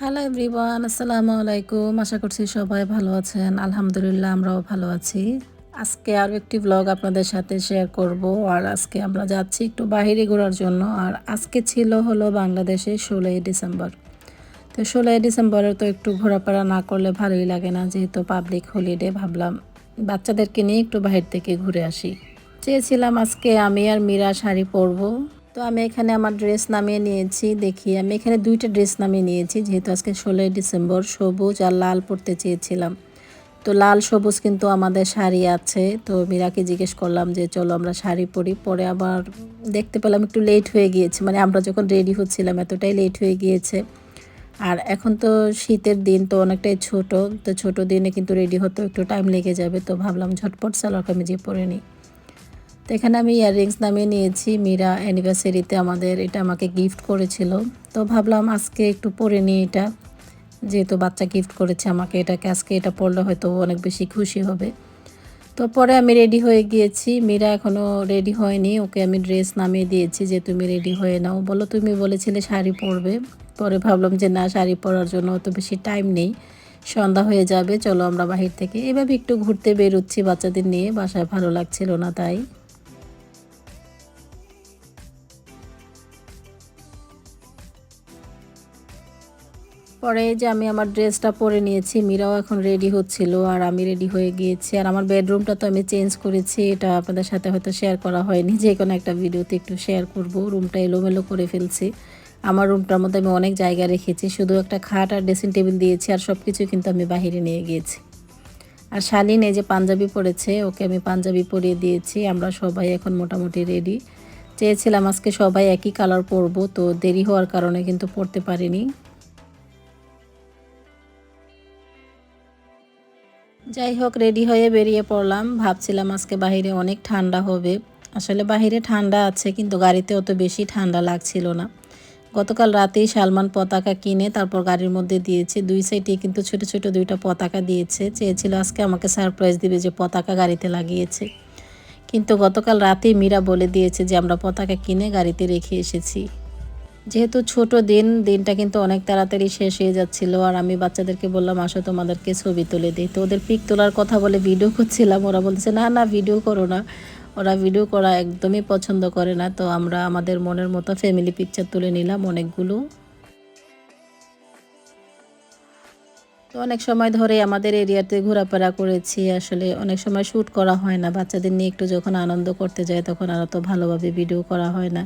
Hello everyone আসসালামু আলাইকুম আশা করছি সবাই ভালো আছেন। আলহামদুলিল্লাহ, আমরাও ভালো আছি। আজকে আরও একটি ব্লগ আপনাদের সাথে শেয়ার করব। আর আজকে আমরা যাচ্ছি একটু বাইরে ঘোরার জন্য। আর আজকে ছিল হলো বাংলাদেশে ষোলোই ডিসেম্বর। তো ষোলোই ডিসেম্বরে তো একটু ঘোরাফেরা না করলে ভালোই লাগে না। যেহেতু পাবলিক হলিডে ভাবলাম বাচ্চাদেরকে নিয়ে একটু বাহির থেকে ঘুরে আসি। চেয়েছিলাম আজকে আমি আর মীরা শাড়ি পরবো। তো আমি এখানে আমার ড্রেস নামিয়ে নিয়েছি, দেখি। আমি এখানে দুইটা ড্রেস নামিয়ে নিয়েছি, যেহেতু আজকে ষোলোই ডিসেম্বর, সবুজ আর লাল পরতে চেয়েছিলাম। তো লাল, সবুজ কিন্তু আমাদের শাড়ি আছে। তো মীরাকে জিজ্ঞেস করলাম যে, চলো আমরা শাড়ি পরি। পরে আবার দেখতে পেলাম একটু লেট হয়ে গিয়েছে। মানে আমরা যখন রেডি হচ্ছিলাম, এতটাই লেট হয়ে গিয়েছে। আর এখন তো শীতের দিন, তো অনেকটাই ছোট। তো ছোট দিনে কিন্তু রেডি হতে একটু টাইম লেগে যাবে। তো ভাবলাম ঝটপট সালোয়ার কামিজে পরে নিই। তো এখানে আমি ইয়াররিংস নামিয়ে নিয়েছি। মীরা অ্যানিভার্সারিতে আমাদের এটা আমাকে গিফট করেছিল। তো ভাবলাম আজকে একটু পরে নিই এটা। যেহেতু বাচ্চা গিফট করেছে আমাকে, এটাকে আজকে এটা পরলে হয়তো অনেক বেশি খুশি হবে। তো পরে আমি রেডি হয়ে গিয়েছি। মীরা এখনও রেডি হয়নি। ওকে আমি ড্রেস নামিয়ে দিয়েছি যে, তুমি রেডি হয়ে নাও। বলো, তুমি বলেছিলে শাড়ি পরবে। পরে ভাবলাম যে, না, শাড়ি পরার জন্য অত বেশি টাইম নেই। সন্ধ্যা হয়ে যাবে, চলো আমরা বাহির থেকে। এভাবে একটু ঘুরতে বেরোচ্ছি বাচ্চাদের নিয়ে। বাসায় ভালো লাগছিল না তাই। পরে যে আমি আমার ড্রেসটা পরে নিয়েছি, মীরাও এখন রেডি হচ্ছিল আর আমি রেডি হয়ে গিয়েছি। আর আমার বেডরুমটা তো আমি চেঞ্জ করেছি, এটা আপনাদের সাথে হয়তো শেয়ার করা হয়নি, যে কোনো একটা ভিডিওতে একটু শেয়ার করব। রুমটা এলোমেলো করে ফেলছি। আমার রুমটার মধ্যে আমি অনেক জায়গা রেখেছি, শুধু একটা খাট আর ড্রেসিং টেবিল দিয়েছি আর সব কিছু কিন্তু আমি বাহিরে নিয়ে গিয়েছি। আর শালিন এই যে পাঞ্জাবি পরেছে, ওকে আমি পাঞ্জাবি পরিয়ে দিয়েছি, আমরা সবাই এখন মোটামুটি রেডি চেয়েছিলাম আজকে সবাই একই কালার পরবো, তো দেরি হওয়ার কারণে কিন্তু পরতে পারিনি। যাই হোক রেডি হয়ে বেরিয়ে পড়লাম। ভাবছিলাম আজকে বাহিরে অনেক ঠান্ডা হবে। আসলে বাহিরে ঠান্ডা আছে, কিন্তু গাড়িতে অত বেশি ঠান্ডা লাগছিল না। গতকাল রাতেই সালমান পতাকা কিনে তারপর গাড়ির মধ্যে দিয়েছে। দুই সাইডে কিন্তু ছোট ছোট দুইটা পতাকা দিয়েছে। চেয়েছিল আজকে আমাকে সারপ্রাইজ দিবে যে পতাকা গাড়িতে লাগিয়েছে। কিন্তু গতকাল রাতেই মীরা বলে দিয়েছে যে আমরা পতাকা কিনে গাড়িতে রেখে এসেছি। যেহেতু ছোট দিন, দিনটা কিন্তু অনেক তাড়াতাড়ি শেষ হয়ে যাচ্ছিল আর আমি বাচ্চাদেরকে বললাম, আসো তোমাদেরকে ছবি তুলে দিই। তো ওদের পিক তোলার কথা বলে ভিডিও করছিলাম। ওরা বলছে না না ভিডিও করো না। ওরা ভিডিও করা একদমই পছন্দ করে না। তো আমরা আমাদের মনের মতো ফ্যামিলি পিকচার তুলে নিলাম অনেকগুলো। তো অনেক সময় ধরে আমাদের এরিয়াতে ঘোরাফেরা করেছি। আসলে অনেক সময় শ্যুট করা হয় না। বাচ্চাদের নিয়ে একটু যখন আনন্দ করতে যায় তখন আর তো ভালোভাবে ভিডিও করা হয় না।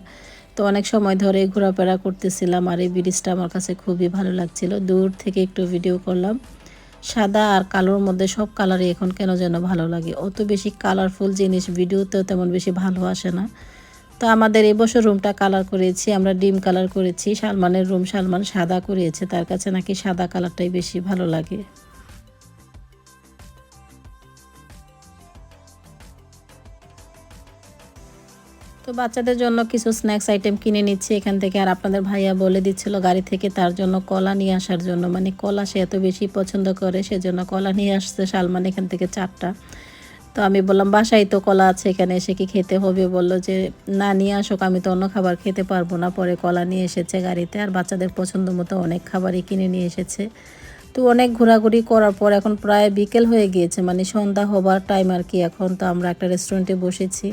তো অনেক সময় ধরে ঘোরাফেরা করতেছিলাম আর এই ব্রিজটা আমার কাছে খুবই ভালো লাগছিল। দূর থেকে একটু ভিডিও করলাম। সাদা আর কালোর মধ্যে সব কালারই এখন কেন যেন ভালো লাগে। অত বেশি কালারফুল জিনিস ভিডিওতেও তেমন বেশি ভালো আসে না। তো আমাদের এবছর রুমটা কালার করেছি, আমরা ডিম কালার করেছি। সালমানের রুম সালমান সাদা করিয়েছে তার কাছে নাকি সাদা কালারটাই বেশি ভালো লাগে। তো বাচ্চাদের জন্য কিছু স্ন্যাক্স আইটেম কিনে নিচ্ছি এখান থেকে। আর আপনাদের ভাইয়া বলে দিচ্ছিল গাড়ি থেকে তার জন্য কলা নিয়ে আসার জন্য। মানে কলা সে এত বেশি পছন্দ করে, সেজন্য কলা নিয়ে আসছে সালমান এখান থেকে চারটা। তো আমি বললাম, বাসায় তো কলা আছে এখানে এসে কি খেতে হবে? বলল যে, না, নিয়ে আসুক, আমি তো অন্য খাবার খেতে পারব না। পরে কলা নিয়ে এসেছে গাড়িতে। আর বাচ্চাদের পছন্দ মতো অনেক খাবারই কিনে নিয়ে এসেছে। তো অনেক ঘোরাঘুরি করার পর এখন প্রায় বিকেল হয়ে গিয়েছে। মানে সন্ধ্যা হবার টাইম আর কি। এখন তো আমরা একটা রেস্টুরেন্টে বসেছি।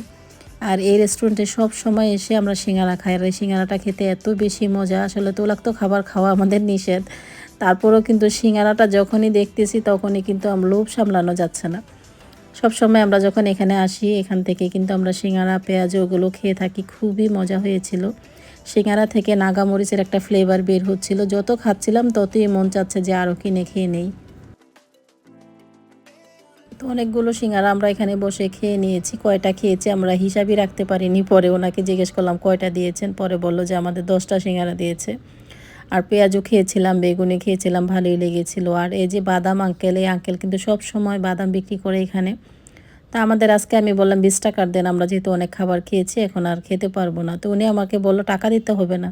আর এই রেস্টুরেন্টে সব সময় এসে আমরা সিঙ্গারা খাই। আর এই সিঙ্গারাটা খেতে এত বেশি মজা। আসলে তোলাক্ত খাবার খাওয়া আমাদের নিষেধ। তারপরেও কিন্তু সিঙ্গারাটা যখনই দেখতেছি, তখনই কিন্তু আমার লোভ সামলানো যাচ্ছে না। সব সময় আমরা যখন এখানে আসি, এখান থেকে কিন্তু আমরা সিঙ্গারা, পেঁয়াজ ওগুলো খেয়ে থাকি। খুবই মজা হয়েছিল। সিঙ্গারা থেকে নাগামরিচের একটা ফ্লেভার বের হচ্ছিল। যত খাচ্ছিলাম, ততই মন চাচ্ছে যে আরও কিনে খেয়ে নেই। তো অনেকগুলো সিঙ্গারা আমরা এখানে বসে খেয়ে নিয়েছি, কয়টা খেয়েছি আমরা হিসাবই রাখতে পারিনি, পরে ওনাকে জিজ্ঞেস করলাম কয়টা দিয়েছেন, পরে বলল যে আমাদের দশটা সিঙ্গারা দিয়েছে। আর পেঁয়াজও খেয়েছিলাম, বেগুনি খেয়েছিলাম, ভালোই লেগেছিল। আর এই যে বাদাম আঙ্কেল, এই আঙ্কেল কিন্তু সব সময় বাদাম বিক্রি করে এখানে। তা আমাদের আজকে আমি বললাম বিশ টাকার দেন, আমরা যেহেতু অনেক খাবার খেয়েছি, এখন আর খেতে পারব না। তো উনি আমাকে বলল, টাকা দিতে হবে না।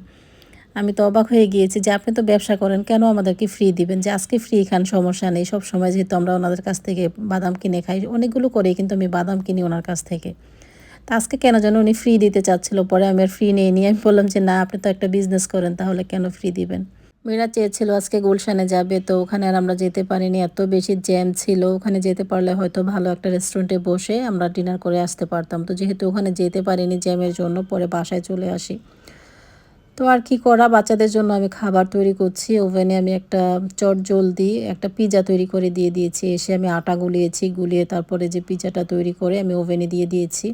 আমি তো অবাক হয়ে গিয়েছি যে আপনি তো ব্যবসা করেন, কেন আমাদেরকে ফ্রি দিবেন? যে আজকে ফ্রি খান, সমস্যা নেই। সব সময় যেহেতু আমরা ওনাদের কাছ থেকে বাদাম কিনে খাই, অনেকগুলো করেই কিন্তু আমি বাদাম কিনি ওনার কাছ থেকে। তা আজকে কেন যেন উনি ফ্রি দিতে চাচ্ছিল, পরে আমি আর ফ্রি নিয়ে নিয়ে আমি বললাম যে, না, আপনি তো একটা বিজনেস করেন, তাহলে কেন ফ্রি দিবেন? মেয়েরা চেয়েছিল আজকে গুলশানে যাবে, তো ওখানে আর আমরা যেতে পারিনি। এত বেশি জ্যাম ছিল, ওখানে যেতে পারলে হয়তো ভালো একটা রেস্টুরেন্টে বসে আমরা ডিনার করে আসতে পারতাম। তো যেহেতু ওখানে যেতে পারিনি জ্যামের জন্য, পরে বাসায় চলে আসি। তো আর কি করা? বাচ্চাদের জন্য আমি খাবার তৈরি করছি। ওভেনে আমি একটা চট জলদি একটা পিজা তৈরি করে দিয়ে দিয়েছি। এসে আমি আটা গুলিয়েছি, গুলিয়ে তারপরে যে পিজাটা তৈরি করে আমি ওভেনে দিয়ে দিয়েছি।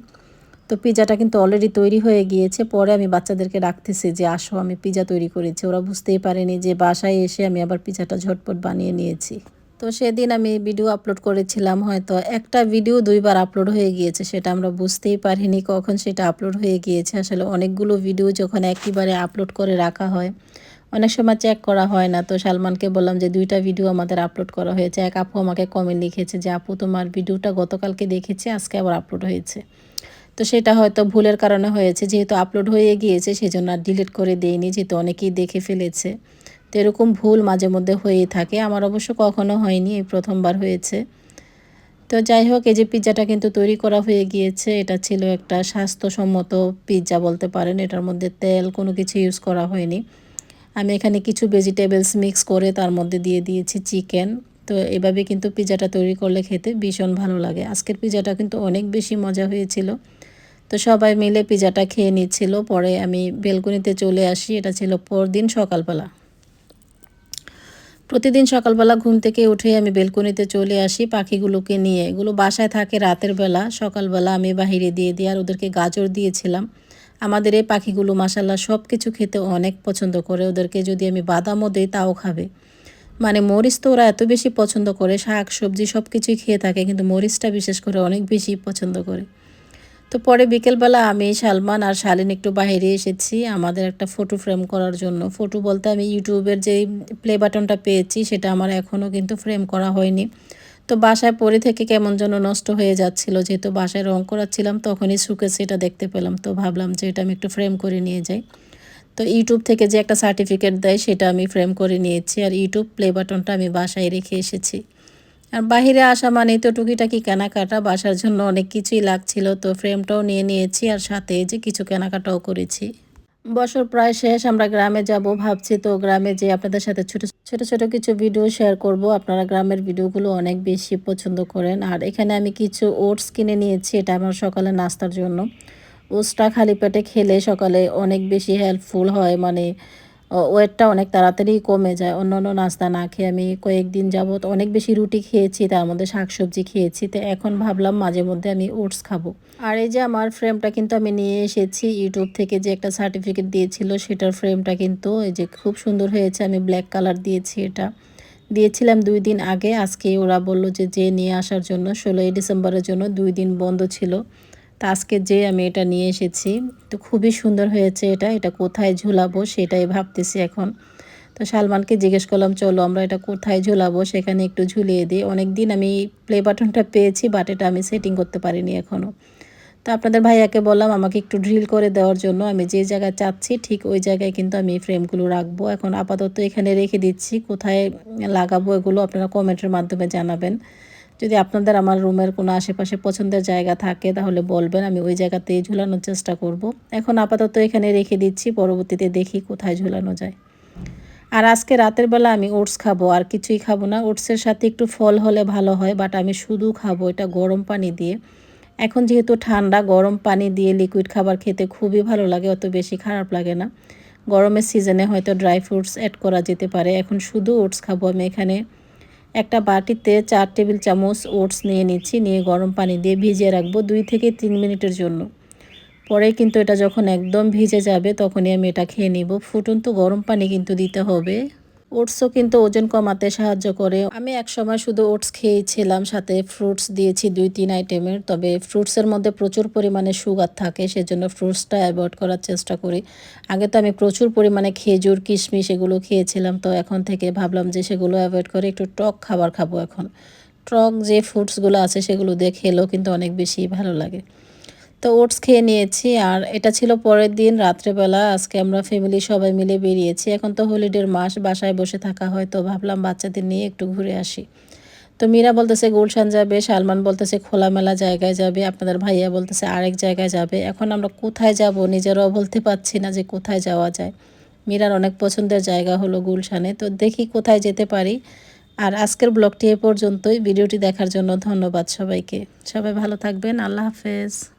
তো পিজাটা কিন্তু অলরেডি তৈরি হয়ে গিয়েছে। পরে আমি বাচ্চাদেরকে রাখতেছি যে, আসো, আমি পিজা তৈরি করেছি। ওরা বুঝতেই পারেনি যে, বাসায় এসে আমি আবার পিজাটা ঝটপট বানিয়ে নিয়েছি। তো সেদিন আমি ভিডিও আপলোড করেছিলাম, হয়তো একটা ভিডিও দুইবার আপলোড হয়ে গিয়েছে, সেটা আমরা বুঝতেই পারিনি কখন সেটা আপলোড হয়ে গিয়েছে। আসলে অনেকগুলো ভিডিও যখন একইবারে আপলোড করে রাখা হয়, অনেক সময় চেক করা হয় না। তো সালমানকে বললাম যে, দুইটা ভিডিও আমাদের আপলোড করা হয়েছে। এক আপু আমাকে কমেন্ট লিখেছে যে, আপু, তোমার ভিডিওটা গতকালকে দেখেছি, আজকে আবার আপলোড হয়েছে। তো সেটা হয়তো ভুলের কারণে হয়েছে, যেহেতু আপলোড হয়ে গিয়েছে, সেজন্য আর ডিলিট করে দেয়নি যেহেতু অনেকেই দেখে ফেলেছে। তো এরকম ভুল মাঝে মধ্যে হয়েই থাকে। আমার অবশ্য কখনো হয়নি, এই প্রথমবার হয়েছে। তো যাই হোক, এই যে পিৎজাটা কিন্তু তৈরি করা হয়ে গিয়েছে, এটা ছিল একটা স্বাস্থ্যসম্মত পিৎজা বলতে পারেন, এটার মধ্যে তেল কোনো কিছু ইউজ করা হয়নি। আমি এখানে কিছু ভেজিটেবলস মিক্স করে তার মধ্যে দিয়ে দিয়েছি চিকেন তো এভাবে কিন্তু পিৎজাটা তৈরি করলে খেতে ভীষণ ভালো লাগে। আজকের পিৎজাটা কিন্তু অনেক বেশি মজা হয়েছিল। তো সবাই মিলে পিৎজাটা খেয়ে নিচ্ছিল। পরে আমি বেলকনিতে চলে আসি, এটা ছিল পরদিন সকালবেলা। প্রতিদিন সকালবেলা ঘুম থেকে উঠে আমি বেলকনিতে চলে আসি, পাখিগুলোকে নিয়ে। এগুলো বাসায় থাকে রাতের বেলা। সকালবেলা আমি বাহিরে দিয়ে দিই আর ওদেরকে গাজর দিয়েছিলাম। আমাদের এই পাখিগুলো মাসাল্লাহ সব কিছু খেতে অনেক পছন্দ করে। ওদেরকে যদি আমি বাদামও দিই, তাও খাবে। মানে মরিচ তো ওরা এত বেশি পছন্দ করে, শাক, সবজি সব কিছুই খেয়ে থাকে, কিন্তু মরিচটা বিশেষ করে অনেক বেশি পছন্দ করে। তো পরে বিকেলবেলা আমি, সালমান আর শালিন একটু বাইরে এসেছি আমাদের একটা ফটো ফ্রেম করার জন্য। ফটো বলতে আমি ইউটিউবের যে প্লে বাটনটা পেয়েছি সেটা আমার এখনও কিন্তু ফ্রেম করা হয়নি। তো বাসায় পরে থেকে কেমন যেন নষ্ট হয়ে যাচ্ছিল, যেহেতু বাসায় রং করাচ্ছিলাম তখনই শুকেছে এটা দেখতে পেলাম। তো ভাবলাম যে এটা আমি একটু ফ্রেম করে নিয়ে যাই। তো ইউটিউব থেকে যে একটা সার্টিফিকেট দেয় সেটা আমি ফ্রেম করে নিয়েছি আর ইউটিউব প্লে বাটনটা আমি বাসায় রেখে এসেছি। আর বাহিরে আসা মানে তো টুকিটাকি কেনাকাটা, বাসার জন্য অনেক কিছুই লাগছিল, তো ফ্রেমটাও নিয়ে নিয়েছি আর সাথে যে কিছু কেনাকাটাও করেছি। বছর প্রায় শেষ, আমরা গ্রামে যাব ভাবছি, তো গ্রামে যে আপনাদের সাথে ছোট ছোট ছোট কিছু ভিডিও শেয়ার করব। আপনারা গ্রামের ভিডিওগুলো অনেক বেশি পছন্দ করেন। আর এখানে আমি কিছু ওটস কিনে নিয়েছি, এটা আমার সকালে নাস্তার জন্য। ওটসটা খালি পেটে খেলে সকালে অনেক বেশি হেল্পফুল হয় মানে ওয়েটটা অনেক তাড়াতাড়ি কমে যায়। অন্য অন্য নাস্তা না খেয়ে আমি কয়েকদিন যাবৎ অনেক বেশি রুটি খেয়েছি, তার মধ্যে শাকসবজি খেয়েছি। তো এখন ভাবলাম মাঝে মধ্যে আমি ওটস খাব। আর এই যে আমার ফ্রেমটা কিন্তু আমি নিয়ে এসেছি ইউটিউব থেকে যে একটা সার্টিফিকেট দিয়েছিল, সেটার ফ্রেমটা কিন্তু এই যে খুব সুন্দর হয়েছে, আমি ব্ল্যাক কালার দিয়েছি এটা। দিয়েছিলাম দুই দিন আগে, আজকে ওরা বলল যে যে নিয়ে আসার জন্য, ষোলোই ডিসেম্বরের জন্য দুই দিন বন্ধ ছিল। তা আজকে যে আমি এটা নিয়ে এসেছি, তো খুবই সুন্দর হয়েছে এটা এটা কোথায় ঝুলাবো সেটাই ভাবতেছি এখন। তো সালমানকে জিজ্ঞেস করলাম, চলো আমরা এটা কোথায় ঝুলাবো সেখানে একটু ঝুলিয়ে দিই। অনেক দিন আমি প্লে বাটনটা পেয়েছি বাট এটা আমি সেটিং করতে পারিনি এখনও তো আপনাদের ভাইয়াকে বললাম, আমাকে একটু ড্রিল করে দেওয়ার জন্য আমি যে জায়গায় চাচ্ছি, ঠিক ওই জায়গায় কিন্তু আমি ফ্রেমগুলো রাখব। এখন আপাতত এখানে রেখে দিচ্ছি, কোথায় লাগাবো এগুলো আপনারা কমেন্টের মাধ্যমে জানাবেন। যদি আপনাদের আমার রুমের কোনো আশেপাশে পছন্দের জায়গা থাকে, তাহলে বলবেন, আমি ওই জায়গাতেই ঝুলানোর চেষ্টা করব। এখন আপাতত এখানে রেখে দিচ্ছি, পরবর্তীতে দেখি কোথায় ঝুলানো যায়। আর আজকে রাতের বেলা আমি ওটস খাব, আর কিছুই খাব না। ওটসের সাথে একটু ফল হলে ভালো হয়, বাট আমি শুধু খাব এটা গরম পানি দিয়ে। এখন যেহেতু ঠান্ডা, গরম পানি দিয়ে লিকুইড খাবার খেতে খুবই ভালো লাগে, অত বেশি খারাপ লাগে না। গরমের সিজনে হয়তো ড্রাই ফ্রুটস অ্যাড করা যেতে পারে। এখন শুধু ওটস খাব আমি এখানে। একটা বাটিতে চার টেবিল চামচ ওটস নিয়ে নিচ্ছি, নিয়ে গরম পানি দিয়ে ভিজিয়ে রাখব দুই থেকে তিন মিনিটের জন্য। পরে কিন্তু এটা যখন একদম ভিজে যাবে, তখনই আমি এটা খেয়ে নিব। ফুটন্ত গরম পানি কিন্তু দিতে হবে। ওটসও কিন্তু ওজন কমাতে সাহায্য করে। আমি এক সময় শুধু ওটস খেয়েছিলাম, সাথে ফ্রুটস দিয়েছি দুই তিন আইটেমের। তবে ফ্রুটসের মধ্যে প্রচুর পরিমাণে সুগার থাকে, সেজন্য ফ্রুটসটা অ্যাভয়েড করার চেষ্টা করি। আগে তো আমি প্রচুর পরিমাণে খেজুর, কিশমিশ এগুলো খেয়েছিলাম, তো এখন থেকে ভাবলাম যে সেগুলো অ্যাভয়েড করে একটু টক খাবার খাব এখন। টক যে ফ্রুটসগুলো আছে সেগুলো দিয়ে খেলেও কিন্তু অনেক বেশি ভালো লাগে। তো ওটস খেয়ে নিয়েছি আর এটা ছিল পরের দিন, রাত্রেবেলা। আজকে আমরা ফ্যামিলি সবাই মিলে বেরিয়েছি। এখন তো হলিডের মাস, বাসায় বসে থাকা হয়, তো ভাবলাম বাচ্চাদের নিয়ে একটু ঘুরে আসি। তো মীরা বলতেছে, গুলশান যাবে, সালমান বলতেছে, খোলামেলা জায়গায় যাবে, আপনাদের ভাইয়া বলতেছে, আরেক জায়গায় যাবে। এখন আমরা কোথায় যাব নিজেরাও বলতে পারছি না যে কোথায় যাওয়া যায়। মীরার অনেক পছন্দের জায়গা হলো গুলশানে, তো দেখি কোথায় যেতে পারি। আর আজকের ব্লগটি এ পর্যন্তই। ভিডিওটি দেখার জন্য ধন্যবাদ সবাইকে। সবাই ভালো থাকবেন। আল্লাহ হাফেজ।